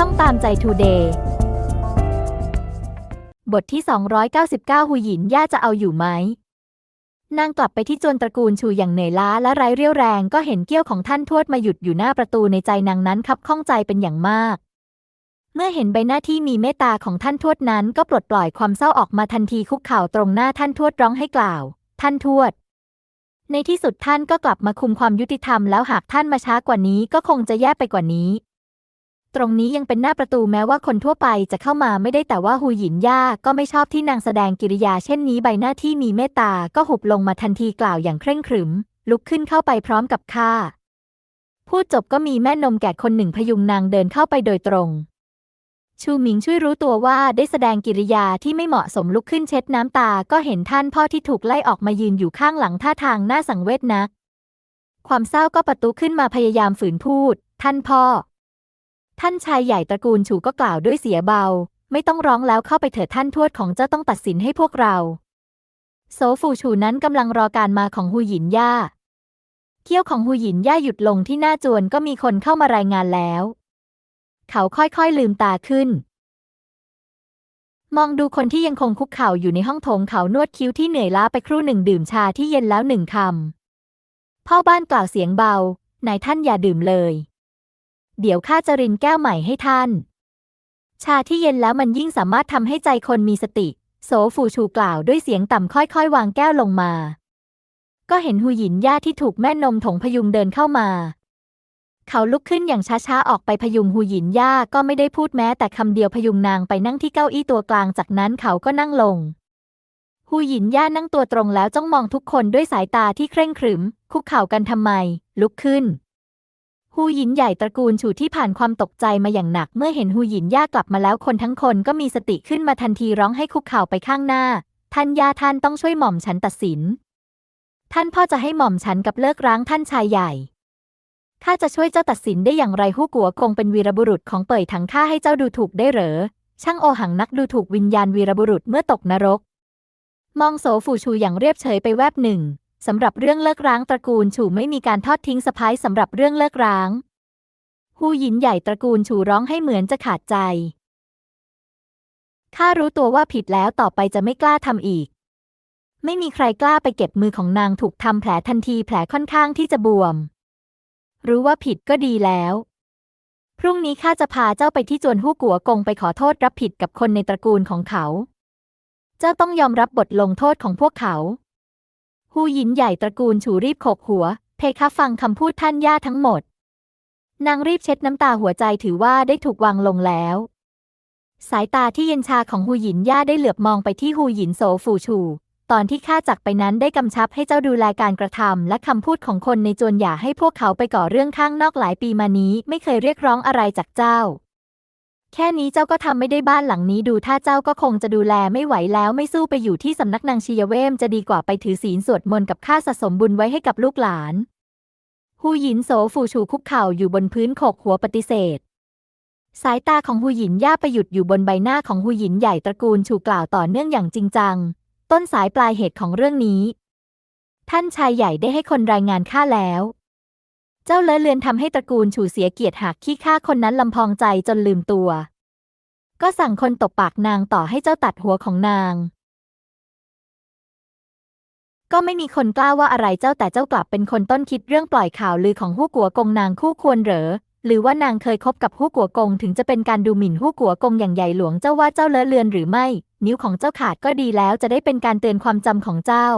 ช่องตามใจทูเดย์บทที่ 299 หูหยินย่าจะเอาอยู่ไหม นางกลับไปที่จวนตระกูลชูอย่างเหนื่อยล้าและไร้เรี่ยวแรงก็เห็นเกี้ยวของท่านทวดมาหยุดอยู่หน้าประตูในใจนางนั้นคับข้องใจเป็นอย่างมาก เมื่อเห็นใบหน้าที่มีเมตตาของท่านทวดนั้นก็ปลดปล่อยความเศร้าออกมาทันทีคุกเข่าตรงหน้าท่านทวดร้องให้กล่าว ท่านทวด ในที่สุดท่านก็กลับมาคุมความยุติธรรมแล้วหากท่านมาช้ากว่านี้ก็คงจะแย่ไปกว่านี้ ตรงนี้ยังเป็นหน้าประตูแม้ว่าคนทั่วไปจะเข้ามาไม่ได้แต่ว่าฮูหยินย่าก็ไม่ชอบที่นางแสดงกิริยาเช่นนี้ใบหน้าที่มีเมตตาก็หุบลงมาทันทีกล่าวอย่างเคร่งขรึม ลุกขึ้นเข้าไปพร้อมกับข้าพูดจบก็มีแม่นมแก่คนหนึ่งพยุงนางเดินเข้าไปโดยตรง ชูหมิงช่วยรู้ตัวว่าได้แสดงกิริยาที่ไม่เหมาะสมลุกขึ้นเช็ดน้ำตาก็เห็นท่านพ่อที่ถูกไล่ออกมายืนอยู่ข้างหลังท่าทางน่าสังเวชนัก ความเศร้าก็ประตูขึ้นมาพยายามฝืนพูด ท่านพ่อ ท่านชายใหญ่ตระกูลฉูก็กล่าวด้วยเสียเบา ไม่ต้องร้องแล้วเข้าไปเถิดท่านทวดของเจ้าต้องตัดสินให้พวกเรา โซฟูฉูนั้นกำลังรอการมาของฮูหยินย่า เขี้ยวของฮูหยินย่าหยุดลงที่หน้าจวนก็มีคนเข้ามารายงานแล้ว เขาค่อยๆลืมตาขึ้น มองดูคนที่ยังคงคุกเข่าอยู่ในห้องโถงเขานวดคิ้วที่เหนื่อยล้าไปครู่หนึ่งดื่มชาที่เย็นแล้วหนึ่งคำพ่อบ้านกล่าวเสียงเบานายท่านอย่าดื่มเลย เดี๋ยวข้าจะรินแก้วใหม่ให้ท่าน ชาที่เย็นแล้วมันยิ่งสามารถทำให้ใจคนมีสติ โสฟูชูกล่าวด้วยเสียงต่ำค่อยๆ วางแก้วลงมา ก็เห็นหูหยินย่าที่ถูกแม่นมถงพยุงเดินเข้ามา เขาลุกขึ้นอย่างช้าๆ ออกไปพยุงหูหยินย่าก็ไม่ได้พูดแม้แต่คำเดียวพยุงนางไปนั่งที่เก้าอี้ตัวกลางจากนั้นเขาก็นั่งลงหูหยินย่านั่งตัวตรงแล้วจ้องมองทุกคนด้วยสายตาที่เคร่งขรึม คุกเข่ากันทำไม ลุกขึ้น ฮูหยินใหญ่ตระกูลฉูที่ผ่านความตกใจมาอย่างหนัก เมื่อเห็นฮูหยินย่ากลับมาแล้วคนทั้งคนก็มีสติขึ้นมาทันทีร้องให้คุกเข่าไปข้างหน้า ท่านย่าท่านต้องช่วยหม่อมฉันตัดสิน ท่านพ่อจะให้หม่อมฉันกับเลิกร้างท่านชายใหญ่ข้าจะช่วยเจ้าตัดสินได้อย่างไรฮู้กัวคงเป็นวีรบุรุษของเป่ยถังข้าให้เจ้าดูถูกได้เหรอ ช่างโอหังนักดูถูกวิญญาณวีรบุรุษเมื่อตกนรก มองโสฟูชูอย่างเรียบเฉยไปแวบหนึ่ง สำหรับเรื่องเลิกร้างตระกูลฉูไม่มีการทอดทิ้งสะพ้ายสำหรับเรื่องเลิกร้างฮูหยินใหญ่ตระกูลฉูร้องให้เหมือนจะขาดใจข้ารู้ตัวว่าผิดแล้วต่อไปจะไม่กล้าทำอีก ไม่มีใครกล้าไปเก็บมือของนางถูกทำแผลทันทีแผลค่อนข้างที่จะบวม รู้ว่าผิดก็ดีแล้ว พรุ่งนี้ข้าจะพาเจ้าไปที่จวนฮู้กัวกงไปขอโทษรับผิดกับคนในตระกูลของเขา เจ้าต้องยอมรับบทลงโทษของพวกเขา ฮูหยินใหญ่ตระกูลฉูรีบขกหัว เพคะฟังคำพูดท่านย่าทั้งหมด นางรีบเช็ดน้ำตาหัวใจถือว่าได้ถูกวางลงแล้ว สายตาที่เย็นชาของฮูหยินย่าได้เหลือบมองไปที่ฮูหยินโซฟูชู ตอนที่ข้าจักไปนั้นได้กำชับให้เจ้าดูแลการกระทำและคำพูดของคนในจวนอย่าให้พวกเขาไปก่อเรื่องข้างนอกหลายปีมานี้ ไม่เคยเรียกร้องอะไรจากเจ้า แค่นี้เจ้าก็ทำไม่ได้บ้านหลังนี้ดูถ้าเจ้าก็คงจะดูแลไม่ไหวแล้วไม่สู้ไปอยู่ที่สำนักนางชียเวมจะดีกว่าไปถือศีลสวดมนต์กับข้าสะสมบุญไว้ให้กับลูกหลานฮูหยินโสฟูชูคุกเข่าอยู่บนพื้นโขกหัวปฏิเสธ สายตาของฮูหยินย่าไปหยุดอยู่บนใบหน้าของฮูหยินใหญ่ตระกูลชูกล่าวต่อเนื่องอย่างจริงจัง ต้นสายปลายเหตุของเรื่องนี้ ท่านชายใหญ่ได้ให้คนรายงานข้าแล้ว เจ้าเลอะเลือนทำให้ตระกูลฉูเสียเกียรติหากขี้ข้าคนนั้นลำพองใจจนลืมตัว ก็สั่งคนตบปากนางต่อให้เจ้าตัดหัวของนาง ก็ไม่มีคนกล้าว่าอะไรเจ้าแต่เจ้ากลับเป็นคนต้นคิดเรื่องปล่อยข่าวลือของฮู้กัวกงนางคู่ควรเหรอหรือว่านางเคยคบกับฮู้กัวกงถึงจะเป็นการดูหมิ่นฮู้กัวกงอย่างใหญ่หลวงเจ้าว่าเจ้าเลอะเลือนหรือไม่ นิ้วของเจ้าขาดก็ดีแล้วจะได้เป็นการเตือนความจำของเจ้า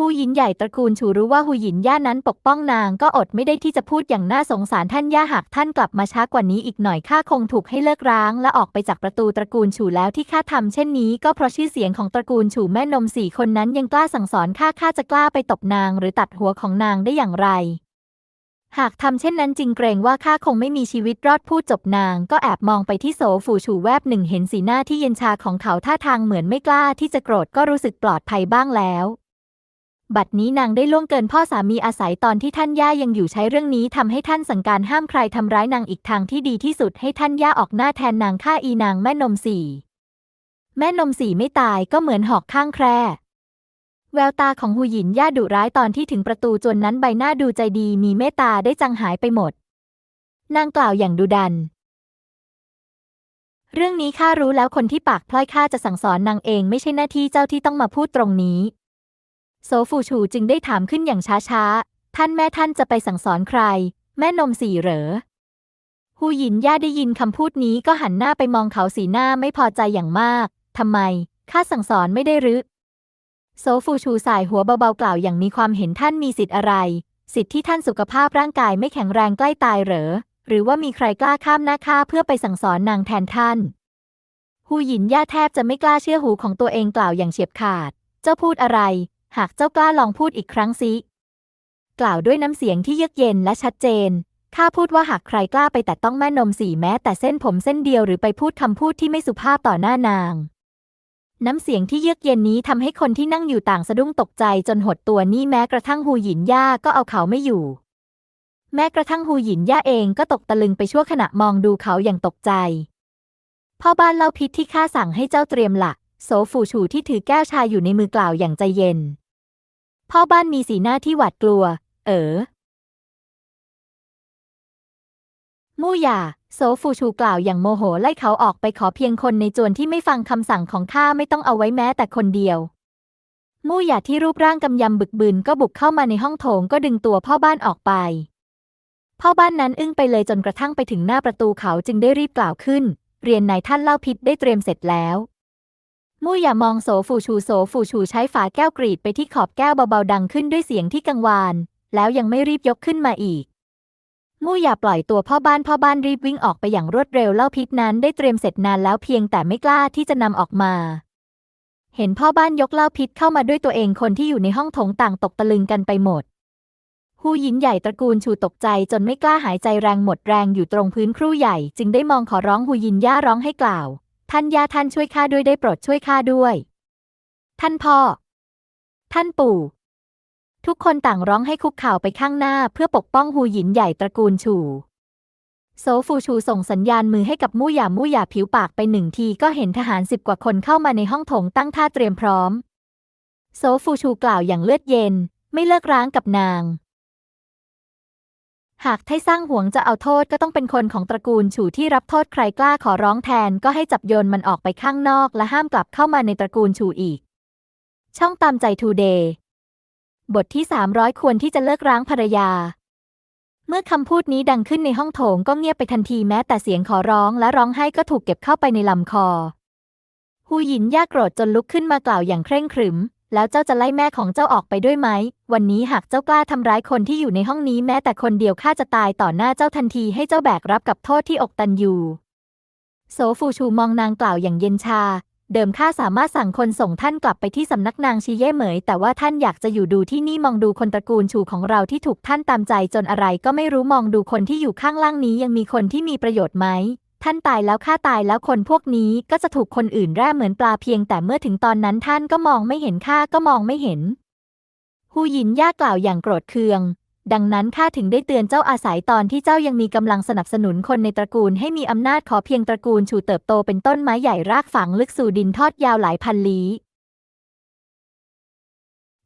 ฮูหยินใหญ่ตระกูลฉูรู้ว่าฮูหยินย่านั้นปกป้องนางก็อดไม่ได้ที่จะพูดอย่างน่าสงสารท่านย่าหากท่านกลับมาช้ากว่านี้อีกหน่อยข้าคงถูกให้เลิกร้าง และออกไปจากประตูตระกูลฉูแล้วที่ข้าทำเช่นนี้ ก็เพราะชื่อเสียงของตระกูลฉูแม่นมสี่คนนั้นยังกล้าสั่งสอนข้าข้าจะกล้าไปตบนาง หรือตัดหัวของนางได้อย่างไร หากทำเช่นนั้นจริงเกรงว่าข้าคงไม่มีชีวิตรอดพูดจบนาง ก็แอบมองไปที่โสฝูฉูแวบหนึ่งเห็นสีหน้าที่เย็นชาของเขาท่าทางเหมือนไม่กล้าที่จะโกรธก็รู้สึกปลอดภัยบ้างแล้ว บัดนี้นางได้ล่วงเกินพ่อสามีอาศัยตอนที่ท่านย่ายังอยู่ใช้เรื่องนี้ทำให้ท่านสั่งการห้ามใครทำร้ายนางอีกทางที่ดีที่สุดให้ท่านย่าออกหน้าแทนนางฆ่าอีนางแม่นมสี่ แม่นมสี่ไม่ตายก็เหมือนหอกข้างแคร่แววตาของหูหยินย่าดุร้ายตอนที่ถึงประตูจนนั้นใบหน้าดูใจดีมีเมตตาได้จังหายไปหมด นางกล่าวอย่างดุดัน เรื่องนี้ข้ารู้แล้วคนที่ปากพล่อยข้าจะสั่งสอนนางเองไม่ใช่หน้าที่เจ้าที่ต้องมาพูดตรงนี้ โซฟูชูจึงได้ถามขึ้นอย่างช้าๆ ท่านแม่ท่านจะไปสั่งสอนใคร แม่นมสี่เหรอฮูหยินย่าได้ยินคำพูดนี้ก็หันหน้าไปมองเขาสีหน้าไม่พอใจอย่างมาก ทำไม ข้าสั่งสอนไม่ได้หรือ โซฟูชูสายหัวเบาๆกล่าวอย่างมีความเห็นท่านมีสิทธิ์อะไร สิทธิ์ที่ท่านสุขภาพร่างกายไม่แข็งแรงใกล้ตายเหรอ หรือว่ามีใครกล้าข้ามหน้าข้าเพื่อไปสั่งสอนนางแทนท่านฮูหยินย่าแทบจะไม่กล้าเชื่อหูของตัวเองกล่าวอย่างเฉียบขาด เจ้าพูดอะไร หากเจ้ากล้าลองพูดอีกครั้งสิกล่าวด้วยน้ำเสียงที่เยือกเย็นและชัดเจน ข้าพูดว่าหากใครกล้าไปแต่ต้องแม่นมสีแม้แต่เส้นผมเส้นเดียวหรือไปพูดคำพูดที่ไม่สุภาพต่อหน้านาง น้ำเสียงที่เยือกเย็นนี้ทำให้คนที่นั่งอยู่ต่างสะดุ้งตกใจจนหดตัวนี่แม้กระทั่งฮูหยินย่าก็เอาเขาไม่อยู่ แม้กระทั่งฮูหยินย่าเองก็ตกตะลึงไปชั่วขณะมองดูเขาอย่างตกใจ พ่อบ้านเล่าพิษที่ข้าสั่งให้เจ้าเตรียมละโสฟูชูที่ถือแก้วชาอยู่ในมือกล่าวอย่างใจเย็น พ่อบ้านมีสีหน้าที่หวาดกลัว เออ มู่หย่าโซฟูชูกล่าวอย่างโมโหไล่เขาออกไปขอเพียงคนในจวนที่ไม่ฟังคำสั่งของข้าไม่ต้องเอาไว้แม้แต่คนเดียว มู่หย่าที่รูปร่างกำยำบึกบึนก็บุกเข้ามาในห้องโถงก็ดึงตัวพ่อบ้านออกไป พ่อบ้านนั้นอึ้งไปเลยจนกระทั่งไปถึงหน้าประตูเขาจึงได้รีบกล่าวขึ้น เรียนนายท่านเล่าพิษได้เตรียมเสร็จแล้ว มู่หย่ามองโสฟูชูโสฟูชูใช้ฝาแก้วกรีดไปที่ขอบแก้วเบาๆดังขึ้นด้วยเสียงที่กังวาน แล้วยังไม่รีบยกขึ้นมาอีก มู่อย่าปล่อยตัวพ่อบ้านพ่อบ้านรีบวิ่งออกไปอย่างรวดเร็วเล่าพิษนั้นได้เตรียมเสร็จนานแล้วเพียงแต่ไม่กล้าที่จะนำออกมา เห็นพ่อบ้านยกเหล้าพิษเข้ามาด้วยตัวเองคนที่อยู่ในห้องโถงต่างตกตะลึงกันไปหมดฮูยินใหญ่ตระกูลชูตกใจจนไม่กล้าหายใจแรงหมดแรงอยู่ตรงพื้นครู่ใหญ่ จึงได้มองขอร้องฮูยินย่าร้องให้กล่าว ท่านยาท่านช่วยข้าด้วยได้โปรดช่วยข้าด้วย ท่านพ่อ ท่านปู่ ทุกคนต่างร้องให้คุกเข่าไปข้างหน้าเพื่อปกป้องฮูหยินใหญ่ตระกูลชูโซฟูชูส่งสัญญาณมือให้กับมู่หยามู่หยาผิวปากไปหนึ่งทีก็เห็นทหารสิบกว่าคนเข้ามาในห้องโถงตั้งท่าเตรียมพร้อม โซฟูชูกล่าวอย่างเลือดเย็น ไม่เลิกร้างกับนาง หากไทสร้างหวงจะเอาโทษก็ต้องเป็นคนของตระกูลฉูที่รับโทษใครกล้าขอร้องแทนก็ให้จับโยนมันออกไปข้างนอกและห้ามกลับเข้ามาในตระกูลฉูอีก ช่องตามใจทูเดย์บทที่ 300 ควรที่จะเลิกร้างภรรยา เมื่อคำพูดนี้ดังขึ้นในห้องโถงก็เงียบไปทันทีแม้แต่เสียงขอร้องและร้องไห้ก็ถูกเก็บเข้าไปในลำคอ ฮูหยินย่าโกรธจนลุกขึ้นมากล่าวอย่างเคร่งขรึม แล้วเจ้าจะไล่แม่ของเจ้าออกไปด้วยไหม วันนี้หากเจ้ากล้าทำร้ายคนที่อยู่ในห้องนี้แม้แต่คนเดียวข้าจะตายต่อหน้าเจ้าทันทีให้เจ้าแบกรับกับโทษที่อกตันอยู่ โซฟูชูมองนางกล่าวอย่างเย็นชา เดิมข้าสามารถสั่งคนส่งท่านกลับไปที่สำนักนางชีเย่เหมย แต่ว่าท่านอยากจะอยู่ดูที่นี่มองดูคนตระกูลชูของเราที่ถูกท่านตามใจจนอะไรก็ไม่รู้มองดูคนที่อยู่ข้างล่างนี้ยังมีคนที่มีประโยชน์ไหม ท่านตายแล้วข้าตายแล้วคนพวกนี้ก็จะถูกคนอื่นแร่เหมือนปลาเพียงแต่เมื่อถึงตอนนั้นท่านก็มองไม่เห็นข้าก็มองไม่เห็นฮูหยินย่ากล่าวอย่างโกรธเคือง ดังนั้นข้าถึงได้เตือนเจ้าอาศัยตอนที่เจ้ายังมีกำลังสนับสนุนคนในตระกูลให้มีอำนาจขอเพียงตระกูลชูเติบโตเป็นต้นไม้ใหญ่รากฝังลึกสู่ดินทอดยาวหลายพันลี้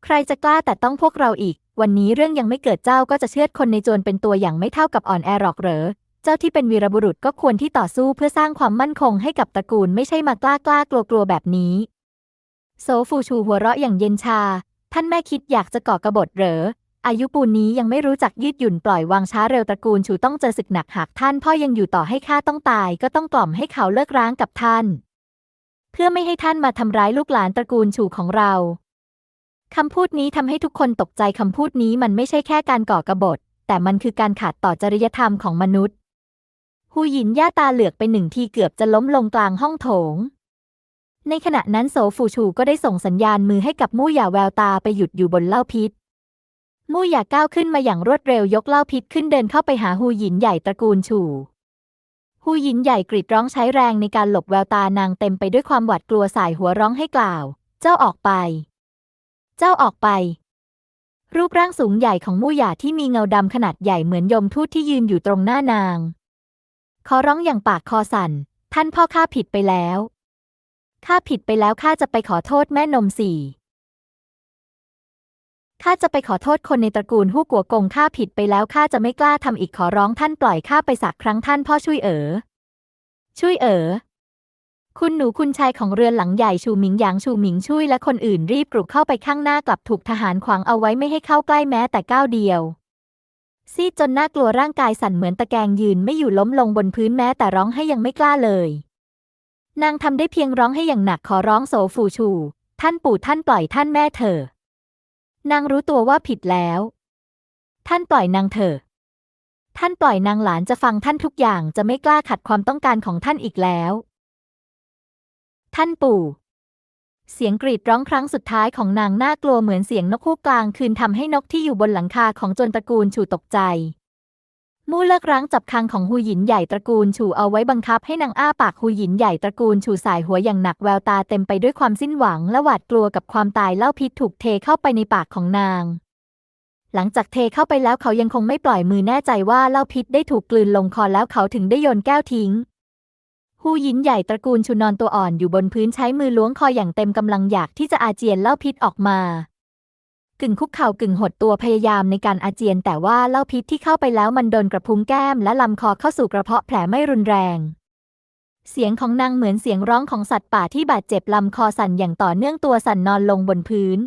ใครจะกล้าแต่ต้องพวกเราอีก วันนี้เรื่องยังไม่เกิดเจ้าก็จะเชือดคนในโจรเป็นตัวอย่างไม่เท่ากับอ่อนแอหรอกเหรอ เจ้าที่เป็นวีรบุรุษก็ควรที่ต่อสู้เพื่อสร้างความมั่นคงให้กับตระกูลไม่ใช่มากล้ากล้ากลัวกลัวแบบนี้ โซฟูชูหัวเราะอย่างเย็นชา ท่านแม่คิดอยากจะก่อกระบฏเหรอ อายุปูนนี้ยังไม่รู้จักยืดหยุ่นปล่อยวางช้าเร็วตระกูลชูต้องเจอศึกหนักหากท่านพ่อยังอยู่ต่อให้ข้าต้องตาย ก็ต้องกล่อมให้เขาเลิกร้างกับท่าน เพื่อไม่ให้ท่านมาทำร้ายลูกหลานตระกูลชูของเราคำพูดนี้ทำให้ทุกคนตกใจคำพูดนี้มันไม่ใช่แค่การก่อกระบฏแต่มันคือการขาดต่อจริยธรรมของมนุษย์ ฮูหยินย่าตาเหลือกไปหนึ่งทีเกือบจะล้มลงกลางห้องโถง ในขณะนั้นโสฟูชูก็ได้ส่งสัญญาณมือให้กับมู่หย่าแววตาไปหยุดอยู่บนเหล้าพิษ มู่หย่าก้าวขึ้นมาอย่างรวดเร็วยกเหล้าพิษขึ้นเดินเข้าไปหาฮูหยินใหญ่ตระกูลชูฮูหยินใหญ่กรีดร้องใช้แรงในการหลบแววตานางเต็มไปด้วยความหวาดกลัวสายหัวร้องให้กล่าว เจ้าออกไป เจ้าออกไป รูปร่างสูงใหญ่ของมู่หย่าที่มีเงาดำขนาดใหญ่เหมือนยมทูตที่ยืนอยู่ตรงหน้านาง ขอร้องอย่างปากคอสั่น ท่านพ่อข้าผิดไปแล้ว ข้าผิดไปแล้วข้าจะไปขอโทษแม่นมสี่ ข้าจะไปขอโทษคนในตระกูลฮู้กัวกงข้าผิดไปแล้วข้าจะไม่กล้าทำอีกขอร้องท่านปล่อยข้าไปสักครั้งท่านพ่อช่วยเอ๋อ ช่วยเอ๋อ คุณหนูคุณชายของเรือนหลังใหญ่ชูหมิงหยางชูหมิงชุยและคนอื่นรีบกรุกเข้าไปข้างหน้า กลับถูกทหารขวางเอาไว้ไม่ให้เข้าใกล้แม้แต่ก้าวเดียว ซีดจนน่ากลัวร่างกายสั่นเหมือนตะแกรงยืนไม่อยู่ล้มลงบนพื้นแม้แต่ร้องให้ยังไม่กล้าเลย นางทำได้เพียงร้องให้อย่างหนักขอร้องโสฟูชู ท่านปู่ท่านปล่อยท่านแม่เถอนางรู้ตัวว่าผิดแล้ว ท่านปล่อยนางเถอะ ท่านปล่อยนางหลานจะฟังท่านทุกอย่างจะไม่กล้าขัดความต้องการของท่านอีกแล้ว ท่านปู่ เสียงกรีดร้องครั้งสุดท้ายของนางน่ากลัวเหมือนเสียงนกฮูกกลางคืนทำให้นกที่อยู่บนหลังคาของจนตระกูลฉูตกใจ มู่เลิกรั้งจับคางของหูหยินใหญ่ตระกูลฉูเอาไว้บังคับให้นางอ้าปากหูหยินใหญ่ตระกูลฉูสายหัวอย่างหนักแววตาเต็มไปด้วยความสิ้นหวังและหวาดกลัวกับความตายเล่าพิษถูกเทเข้าไปในปากของนาง หลังจากเทเข้าไปแล้วเขายังคงไม่ปล่อยมือแน่ใจว่าเล้าพิษได้ถูกกลืนลงคอแล้วเขาถึงได้โยนแก้วทิ้ง หูหยินใหญ่ตระกูลชูนอนตัวอ่อนอยู่บนพื้นใช้มือล้วงคออย่างเต็มกำลังอยากที่จะอาเจียนเล้าพิษออกมา กึ่งคุกเข่ากึ่งหดตัวพยายามในการอาเจียน แต่ว่าเล้าพิษที่เข้าไปแล้วมันโดนกระพุ้งแก้มและลำคอเข้าสู่กระเพาะแผลไม่รุนแรง เสียงของนางเหมือนเสียงร้องของสัตว์ป่าที่บาดเจ็บลำคอสั่นอย่างต่อเนื่องตัวสั่นนอนลงบนพื้น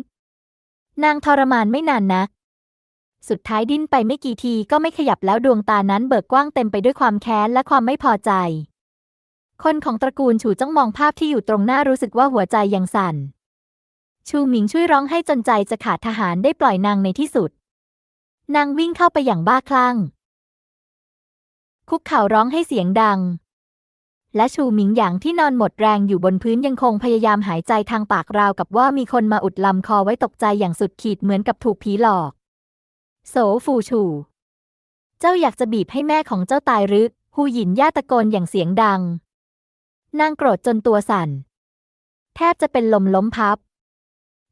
นางทรมานไม่นานนักสุดท้ายดิ้นไปไม่กี่ทีก็ไม่ขยับแล้วดวงตานั้นเบิกกว้างเต็มไปด้วยความแค้นและความไม่พอใจ คนของตระกูลฉูจ้องมองภาพที่อยู่ตรงหน้ารู้สึกว่าหัวใจยังสั่น ชูหมิงช่วยร้องให้จนใจจะขาดทหารได้ปล่อยนางในที่สุด นางวิ่งเข้าไปอย่างบ้าคลั่ง คุกเข่าร้องให้เสียงดัง และชูหมิงหยางที่นอนหมดแรงอยู่บนพื้นยังคงพยายามหายใจทางปากราวกับว่ามีคนมาอุดลำคอไว้ตกใจอย่างสุดขีดเหมือนกับถูกผีหลอก โสฟูชู เจ้าอยากจะบีบให้แม่ของเจ้าตายหรือ ฮูหยินย่าตะโกนอย่างเสียงดัง นางโกรธจนตัวสั่น แทบจะเป็นลมล้มพับ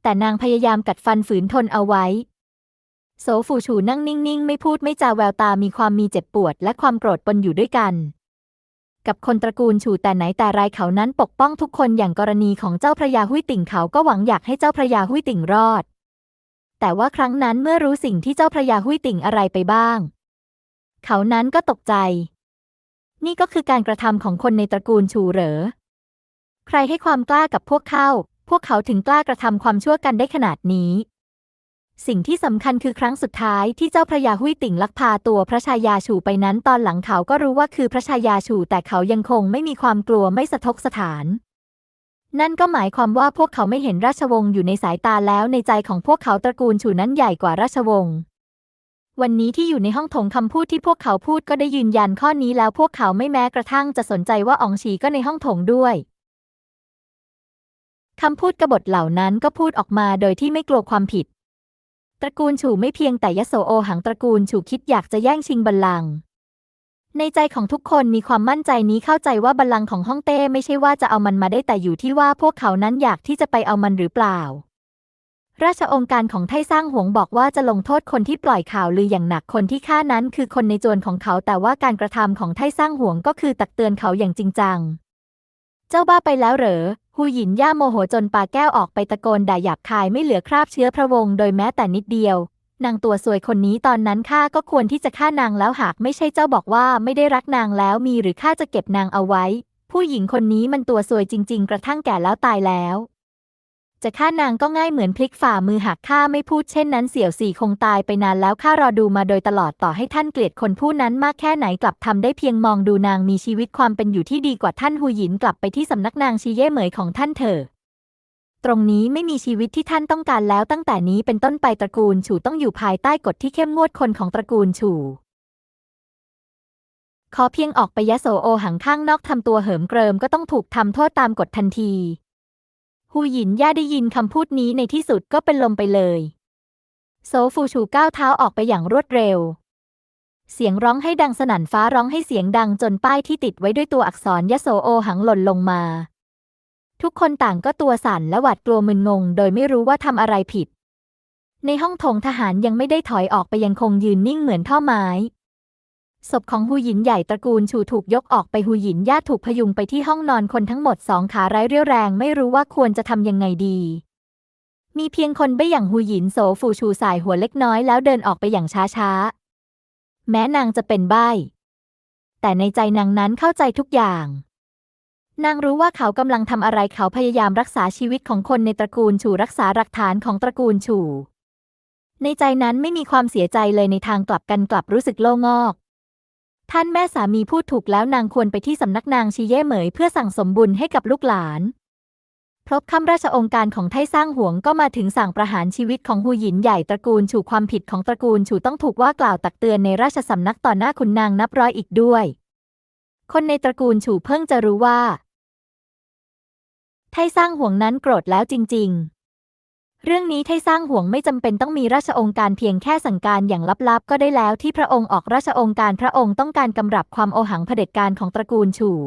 แต่นางพยายามกัดฟันฝืนทนเอาไว้ โสฟูชูนั่งนิ่งๆ ไม่พูดไม่จาแววตามีความมีเจ็บปวดและความโกรธปนอยู่ด้วยกัน กับคนตระกูลฉูแต่ไหนแต่ไรเขานั้นปกป้องทุกคนอย่างกรณีของเจ้าพระยาหุ้ยติ่งเขาก็หวังอยากให้เจ้าพระยาหุ้ยติ่งรอด แต่ว่าครั้งนั้นเมื่อรู้สิ่งที่เจ้าพระยาหุ้ยติ่งอะไรไปบ้าง เขานั้นก็ตกใจ นี่ก็คือการกระทำของคนในตระกูลฉูเหรอ ใครให้ความกล้ากับพวกเขา พวกเขาถึงกล้ากระทำความชั่วกันได้ขนาดนี้ สิ่งที่สำคัญคือครั้งสุดท้ายที่เจ้าพระยาหุยติ่งลักพาตัวพระชายาฉูไปนั้นตอนหลังเขาก็รู้ว่าคือพระชายาฉูแต่เขายังคงไม่มีความกลัวไม่สะทกสถาน นั่นก็หมายความว่าพวกเขาไม่เห็นราชวงศ์อยู่ในสายตาแล้วในใจของพวกเขาตระกูลฉูนั้นใหญ่กว่าราชวงศ์ วันนี้ที่อยู่ในห้องโถงคำพูดที่พวกเขาพูดก็ได้ยืนยันข้อนี้แล้วพวกเขาไม่แม้กระทั่งจะสนใจว่าอองฉีก็ในห้องโถงด้วยคำพูดกบฏเหล่านั้นก็พูดออกมาโดยที่ไม่กลัวความผิด ตระกูลฉูไม่เพียงแต่ยโสโอหังตระกูลฉูคิดอยากจะแย่งชิงบัลลังก์ในใจของทุกคนมีความมั่นใจนี้เข้าใจว่าบัลลังก์ของฮ่องเต้ไม่ใช่ว่าจะเอามันมาได้แต่อยู่ที่ว่าพวกเขานั้นอยากที่จะไปเอามันหรือเปล่า ราชองค์การของไทสร้างหวงบอกว่าจะลงโทษคนที่ปล่อยข่าวลืออย่างหนักคนที่ฆ่านั้น คือคนในโจรของเขาแต่ว่าการกระทำของไทสร้างหวงก็คือตักเตือนเขาอย่างจริงจัง เจ้าบ้าไปแล้วเหรอฮูหยินย่าโมโหจนปาแก้วออกไปตะโกนด่าหยาบคายไม่เหลือคราบเชื้อพระวงศ์โดยแม้แต่นิดเดียวนางตัวสวยคนนี้ตอนนั้นข้าก็ควรที่จะฆ่านางแล้วหากไม่ใช่เจ้าบอกว่าไม่ได้รักนางแล้วมีหรือข้าจะเก็บนางเอาไว้ ผู้หญิงคนนี้มันตัวสวยจริง ๆ กระทั่งแก่แล้วตายแล้ว จะฆ่านางก็ง่ายเหมือนพลิกฝ่ามือหากข้าไม่พูดเช่นนั้นเสี่ยวสี่คงตายไปนานแล้วข้ารอดูมาโดยตลอดต่อให้ท่านเกลียดคนผู้นั้นมากแค่ไหนกลับทำได้เพียงมองดูนางมีชีวิตความเป็นอยู่ที่ดีกว่าท่านฮูหยินกลับไปที่สำนักนางชีเย่เหมยของท่านเถอะตรงนี้ไม่มีชีวิตที่ท่านต้องการแล้วตั้งแต่นี้เป็นต้นไปตระกูลฉูต้องอยู่ภายใต้กฎที่เข้มงวดคนของตระกูลฉูขอเพียงออกไปยะโสโอหังข้างนอกทำตัวเหิมเกริมก็ต้องถูกทำโทษตามกฎทันที ฮูหยินย่าได้ยินคำพูดนี้ในที่สุดก็เป็นลมไปเลย โซฟูชูก้าวเท้าออกไปอย่างรวดเร็ว เสียงร้องให้ดังสนั่นฟ้าร้องให้เสียงดังจนป้ายที่ติดไว้ด้วยตัวอักษรยะโสโอหังหล่นลงมา ทุกคนต่างก็ตัวสั่นและหวาดกลัวมึนงง โดยไม่รู้ว่าทำอะไรผิด ในห้องโถงทหารยังไม่ได้ถอยออกไปยังคงยืนนิ่งเหมือนท่อไม้ ศพของฮูหยินใหญ่ตระกูลชูถูกยกออกไปฮูหยินญาติถูกพยุงไปที่ห้องนอนคนทั้งหมดสองขาไร้เรี่ยวแรงไม่รู้ว่าควรจะทำยังไงดี มีเพียงคนใบ้อย่างฮูหยินโสฟูชูสายหัวเล็กน้อยแล้วเดินออกไปอย่างช้าๆ แม้นางจะเป็นใบ้ แต่ในใจนางนั้นเข้าใจทุกอย่างนางรู้ว่าเขากำลังทำอะไรเขาพยายามรักษาชีวิตของคนในตระกูลฉู่รักษาหลักฐานของตระกูลฉู่ในใจนั้นไม่มีความเสียใจเลยในทางกลับกันกลับรู้สึกโล่งอก ท่านแม่สามีพูดถูกแล้วนางควรไปที่สำนักนางชีเย่เหมยเพื่อสั่งสมบุญให้กับลูกหลานพบคำราชองค์การของไทสร้างหวงก็มาถึงสั่งประหารชีวิตของหูหยินใหญ่ตระกูลฉู่ความผิดของตระกูลฉู่ต้องถูกว่ากล่าวตักเตือนในราชสำนักต่อหน้าขุนนางนับร้อยอีกด้วย คนในตระกูลฉู่เพิ่งจะรู้ว่า ไทสร้างห่วงนั้นโกรธแล้วจริง ๆ เรื่องนี้ไทสร้างห่วงไม่จำเป็นต้องมีราชองค์การเพียงแค่สั่งการอย่างลับๆ ก็ได้แล้วที่พระองค์ออกราชองค์การพระองค์ต้องการกำรับความโอหังเผด็จการของตระกูลฉู่